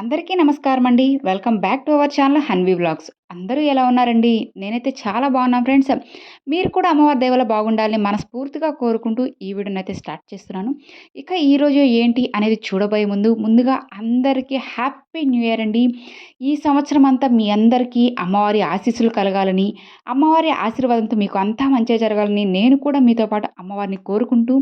అందరికీ నమస్కారం అండి welcome back to our channel Hanvi blogs అందరూ ఎలా ఉన్నారండి? నేనైతే చాలా బాగున్నాను ఫ్రెండ్స్. మీరు కూడా అమ్మవారి దేవల బాగుండాలని మనస్ఫూర్తిగా కోరుకుంటూ ఈ వీడియోని అయితే స్టార్ట్ చేస్తున్నాను. ఇక ఈరోజు ఏంటి అనేది చూడబోయే ముందు ముందుగా అందరికీ హ్యాపీ న్యూ ఇయర్ అండి. ఈ సంవత్సరం అంతా మీ అందరికీ అమ్మవారి ఆశీస్సులు కలగాలని అమ్మవారి ఆశీర్వాదంతో మీకు అంతా మంచిగా జరగాలని నేను కూడా మీతో పాటు అమ్మవారిని కోరుకుంటూ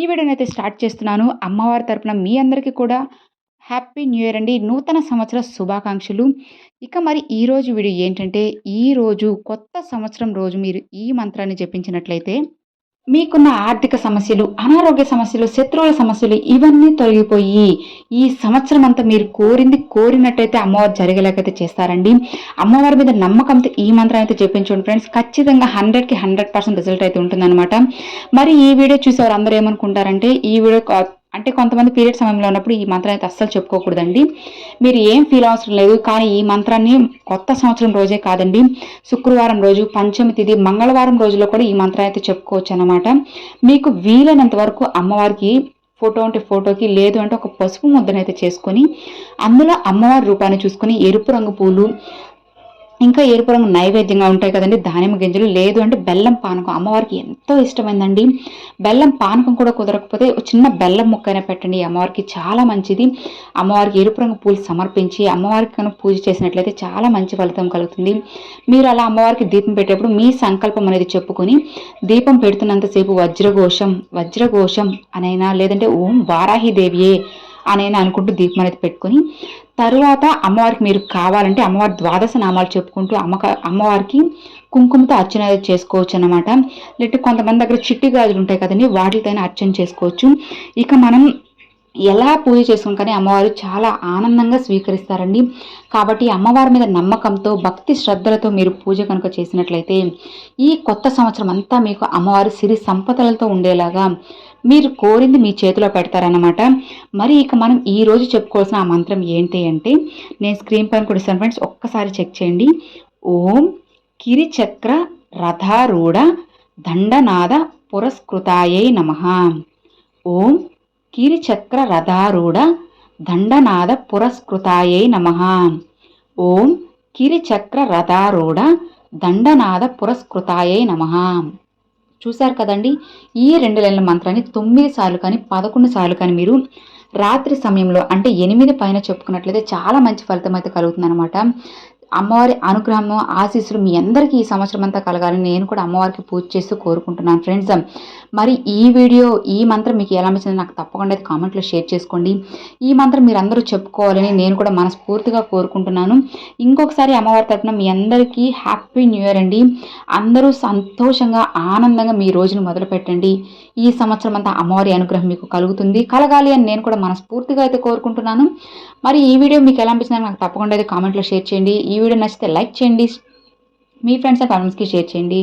ఈ వీడియోని అయితే స్టార్ట్ చేస్తున్నాను. అమ్మవారి తరపున మీ అందరికీ కూడా హ్యాపీ న్యూ ఇయర్ అండి. నూతన సంవత్సర శుభాకాంక్షలు. ఇక మరి ఈరోజు వీడియో ఏంటంటే ఈరోజు కొత్త సంవత్సరం రోజు మీరు ఈ మంత్రాన్ని జపించినట్లయితే మీకున్న ఆర్థిక సమస్యలు అనారోగ్య సమస్యలు శత్రువుల సమస్యలు ఇవన్నీ తొలగిపోయి ఈ సంవత్సరం అంతా మీరు కోరింది కోరినట్టయితే అమ్మవారు జరిగేలాగైతే చేస్తారండి. అమ్మవారి మీద నమ్మకంతో ఈ మంత్రం అయితే చెప్పించండి ఫ్రెండ్స్. ఖచ్చితంగా హండ్రెడ్కి హండ్రెడ్ పర్సెంట్ రిజల్ట్ అయితే ఉంటుందన్నమాట. మరి ఈ వీడియో చూసేవారు అందరూ ఏమనుకుంటారంటే ఈ వీడియో అంటే కొంతమంది పీరియడ్ సమయంలో ఉన్నప్పుడు ఈ మంత్రం అయితే అస్సలు చెప్పుకోకూడదండి. మీరు ఏం ఫీల్ అవసరం లేదు కానీ ఈ మంత్రాన్ని కొత్త సంవత్సరం రోజే కాదండి. శుక్రవారం రోజు పంచమి తిథి మంగళవారం రోజులో కూడా ఈ మంత్రం అయితే చెప్పుకోవచ్చు అనమాట మీకు వీలైనంత వరకు అమ్మవారికి ఫోటో అంటే ఫోటోకి లేదు అంటే ఒక పసుపు ముద్దనైతే చేసుకొని అందులో అమ్మవారి రూపాన్ని చూసుకొని ఎరుపు రంగు పూలు ఇంకా ఎరుపు రంగు నైవేద్యంగా ఉంటాయి కదండి. దానిమ్మ గింజలు లేదు అంటే బెల్లం పానకం. అమ్మవారికి ఎంతో ఇష్టమైందండి. బెల్లం పానకం కూడా కుదరకపోతే చిన్న బెల్లం ముక్కైనా పెట్టండి. అమ్మవారికి చాలా మంచిది. అమ్మవారికి ఎరుపు రంగు పూలు సమర్పించి అమ్మవారికి కనుక పూజ చేసినట్లయితే చాలా మంచి ఫలితం కలుగుతుంది. మీరు అలా అమ్మవారికి దీపం పెట్టేటప్పుడు మీ సంకల్పం అనేది చెప్పుకొని దీపం పెడుతున్నంతసేపు వజ్రఘోషం వజ్రఘోషం అనైనా లేదంటే ఓం వారాహిదేవియే అని అనుకుంటూ దీపం అనేది పెట్టుకొని తరువాత అమ్మవారికి మీరు కావాలంటే అమ్మవారి ద్వాదశ నామాలు చెప్పుకుంటూ అమ్మక అమ్మవారికి కుంకుమతో అర్చన చేసుకోవచ్చు అనమాట లేదంటే కొంతమంది దగ్గర చిట్టి గాజులు ఉంటాయి కదండి వాటితోనే అర్చన చేసుకోవచ్చు. ఇక మనం ఎలా పూజ చేసుకుని కానీ అమ్మవారు చాలా ఆనందంగా స్వీకరిస్తారండి. కాబట్టి అమ్మవారి మీద నమ్మకంతో భక్తి శ్రద్ధలతో మీరు పూజ కనుక చేసినట్లయితే ఈ కొత్త సంవత్సరం అంతా మీకు అమ్మవారి సిరి సంపదలతో ఉండేలాగా మీరు కోరింది మీ చేతిలో పెడతారనమాట మరి ఇక మనం ఈరోజు చెప్పుకోవాల్సిన ఆ మంత్రం ఏంటి అంటే నేను స్క్రీన్ పైన కూడా ఇస్తాను ఫ్రెండ్స్ ఒక్కసారి చెక్ చేయండి. ఓం కిరిచక్ర రథారూఢ దండనాద పురస్కృతాయై నమ. ఓం కిరిచక్ర రథారూఢ దండనాద పురస్కృతాయై నమ. ఓం కిరిచక్ర రథారూఢ దండనాద పురస్కృతాయై నమ. చూశారు కదండి ఈ రెండు నెలల మంత్రాన్ని తొమ్మిది సార్లు కానీ పదకొండు సార్లు కానీ మీరు రాత్రి సమయంలో అంటే ఎనిమిది పైన చెప్పుకున్నట్లయితే చాలా మంచి ఫలితం అయితే కలుగుతుందన్నమాట. అమ్మవారి అనుగ్రహము ఆశీస్సులు మీ అందరికీ ఈ సంవత్సరం అంతా కలగాలని నేను కూడా అమ్మవారికి పూజ చేస్తూ కోరుకుంటున్నాను. ఫ్రెండ్స్ మరి ఈ వీడియో ఈ మంత్రం మీకు ఎలా నచ్చిందో నాకు తప్పకుండా అయితే కామెంట్లో షేర్ చేసుకోండి. ఈ మంత్రం మీరు అందరూ చెప్పుకోవాలని నేను కూడా మనస్ఫూర్తిగా కోరుకుంటున్నాను. ఇంకొకసారి అమ్మవారి తరఫున మీ అందరికీ హ్యాపీ న్యూ ఇయర్ అండి. అందరూ సంతోషంగా ఆనందంగా మీ రోజును మొదలు పెట్టండి ఈ సంవత్సరం అంతా అమ్మవారి అనుగ్రహం మీకు కలుగుతుంది. కలగాలి అని నేను కూడా మనస్ఫూర్తిగా అయితే కోరుకుంటున్నాను. మరి ఈ వీడియో మీకు ఎలా అనిపించిందో నాకు తప్పకుండా అయితే కామెంట్లో షేర్ చేయండి. ఈ వీడియో నచ్చితే లైక్ చేయండి. మీ ఫ్రెండ్స్ అండ్ ఫ్యామిలీస్కి షేర్ చేయండి.